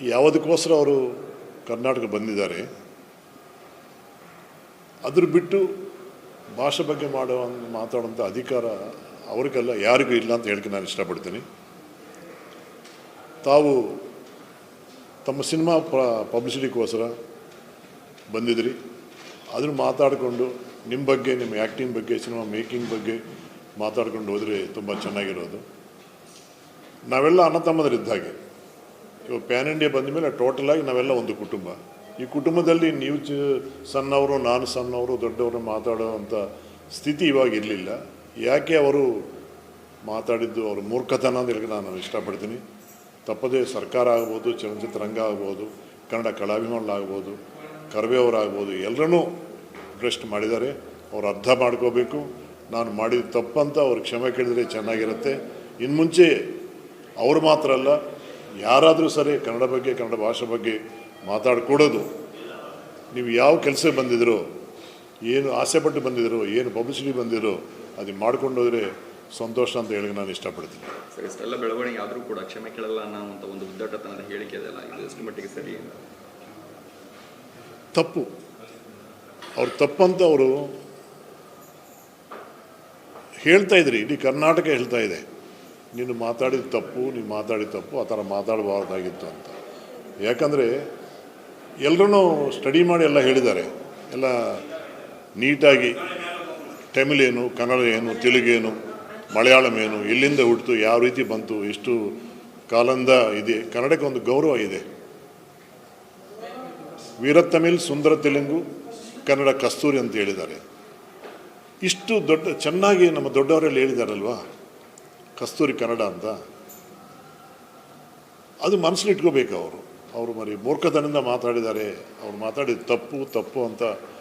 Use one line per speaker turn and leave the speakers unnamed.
ಯಾವುದಕ್ಕೋಸ್ಕರ ಅವರು ಕರ್ನಾಟಕ ಬಂದಿದ್ದಾರೆ, ಅದ್ರ ಬಿಟ್ಟು ಭಾಷೆ ಬಗ್ಗೆ ಮಾಡೋ ಮಾತಾಡುವಂಥ ಅಧಿಕಾರ ಅವ್ರಿಗೆಲ್ಲ, ಯಾರಿಗೂ ಇಲ್ಲ ಅಂತ ಹೇಳಕ್ಕೆ ನಾನು ಇಷ್ಟಪಡ್ತೀನಿ. ತಾವು ತಮ್ಮ ಸಿನಿಮಾ ಪಬ್ಲಿಸಿಟಿಗೋಸ್ಕರ ಬಂದಿದ್ರಿ. ಅದನ್ನು ಮಾತಾಡಿಕೊಂಡು ನಿಮ್ಮ ಬಗ್ಗೆ, ನಿಮ್ಮ ಆ್ಯಕ್ಟಿಂಗ್ ಬಗ್ಗೆ, ಸಿನಿಮಾ ಮೇಕಿಂಗ್ ಬಗ್ಗೆ ಮಾತಾಡ್ಕೊಂಡು ಹೋದರೆ ತುಂಬ ಚೆನ್ನಾಗಿರೋದು. ನಾವೆಲ್ಲ ಅನ್ನ ಹಾಗೆ. ಇವಾಗ ಪ್ಯಾನ್ ಇಂಡಿಯಾ ಬಂದ ಮೇಲೆ ಟೋಟಲ್ ಆಗಿ ನಾವೆಲ್ಲ ಒಂದು ಕುಟುಂಬ. ಈ ಕುಟುಂಬದಲ್ಲಿ ನೀವು ಚ, ಸಣ್ಣವರು, ನಾನು ಸಣ್ಣವರು, ದೊಡ್ಡವರು ಮಾತಾಡೋವಂಥ ಸ್ಥಿತಿ ಇವಾಗ ಇರಲಿಲ್ಲ. ಯಾಕೆ ಅವರು ಮಾತಾಡಿದ್ದು ಅವ್ರ ಮೂರ್ಖತನ ಅಂತ ಹೇಳಿ ನಾನು ಇಷ್ಟಪಡ್ತೀನಿ. ತಪ್ಪದೇ ಸರ್ಕಾರ ಆಗ್ಬೋದು ಚಲನಚಿತ್ರರಂಗ ಆಗ್ಬೋದು, ಕನ್ನಡ ಕಲಾಭಿಮಾನಗಳಾಗ್ಬೋದು ಕರ್ಬೇವರಾಗ್ಬೋದು ಎಲ್ಲರೂ ಬ್ರೆಸ್ಟ್ ಮಾಡಿದ್ದಾರೆ. ಅವ್ರು ಅರ್ಥ ಮಾಡ್ಕೋಬೇಕು. ನಾನು ಮಾಡಿದ ತಪ್ಪಂತ ಅವ್ರು ಕ್ಷಮೆ ಕೇಳಿದರೆ ಚೆನ್ನಾಗಿರುತ್ತೆ. ಇನ್ನು ಮುಂಚೆ ಅವರು ಮಾತ್ರ ಅಲ್ಲ ಯಾರಾದರೂ ಸರಿ ಕನ್ನಡ ಬಗ್ಗೆ ಕನ್ನಡ ಭಾಷೆ ಬಗ್ಗೆ ಮಾತಾಡ್ಕೊಡೋದು. ನೀವು ಯಾವ ಕೆಲಸ ಬಂದಿದ್ದೀರೋ ಏನು ಆಸೆ ಪಟ್ಟು ಬಂದಿದ್ದೀರೋ ಏನು ಪಬ್ಲಿಸಿಟಿ ಬಂದಿರೋ ಅದು ಮಾಡ್ಕೊಂಡು ಹೋದರೆ ಸಂತೋಷ ಅಂತ ಹೇಳಿ ನಾನು ಇಷ್ಟಪಡ್ತೀನಿ.
ಸರ್ ಇಷ್ಟೆಲ್ಲ ಬೆಳವಣಿಗೆ ಆದರೂ ಕೂಡ ಕ್ಷಮೆ ಕೇಳಲ್ಲ ಅನ್ನೋ ಒಂದು ಉದ್ದಟತನದ ಹೇಳಿಕೆ ಅದೆಲ್ಲ ಇದು ಎಷ್ಟು ಮಟ್ಟಿಗೆ ಸರಿ
ತಪ್ಪು. ಅವ್ರು ತಪ್ಪಂತ ಅವರು ಹೇಳ್ತಾ ಇದ್ರಿ ಇಡೀ ಕರ್ನಾಟಕ ಹೇಳ್ತಾ ಇದೆ. ನೀನು ಮಾತಾಡಿದ ತಪ್ಪು, ನೀನು ಮಾತಾಡಿದ ತಪ್ಪು, ಆ ಥರ ಮಾತಾಡಬಾರ್ದಾಗಿತ್ತು ಅಂತ. ಯಾಕಂದರೆ ಎಲ್ಲರೂ ಸ್ಟಡಿ ಮಾಡಿ ಎಲ್ಲ ಹೇಳಿದ್ದಾರೆ. ಎಲ್ಲ ನೀಟಾಗಿ ತಮಿಳ್ ಏನು ಕನ್ನಡ ಏನು ತೆಲುಗೇನು ಮಲಯಾಳಂ ಏನು ಎಲ್ಲಿಂದ ಹುಟ್ಟಿತು ಯಾವ ರೀತಿ ಬಂತು, ಎಷ್ಟು ಕಾಲಂದ ಇದೆ, ಕನ್ನಡಕ್ಕೆ ಒಂದು ಗೌರವ ಇದೆ. ವೀರ ತಮಿಳ್, ಸುಂದರ ತೆಲುಗು, ಕನ್ನಡ ಕಸ್ತೂರಿ ಅಂತ ಹೇಳಿದ್ದಾರೆ. ಇಷ್ಟು ದೊಡ್ಡ, ಚೆನ್ನಾಗಿ ನಮ್ಮ ದೊಡ್ಡವರೆಲ್ಲ ಹೇಳಿದಾರಲ್ವಾ? ಕಸ್ತೂರಿ ಕನ್ನಡ ಅಂತ. ಅದು ಮನಸ್ಸಲ್ಲಿ ಇಟ್ಕೋಬೇಕು ಅವರು. ಅವರು ಮರಿ ಮೂರ್ಖತನದಿಂದ ಮಾತಾಡಿದ್ದಾರೆ. ಅವ್ರು ಮಾತಾಡಿದ ತಪ್ಪು ತಪ್ಪು ಅಂತ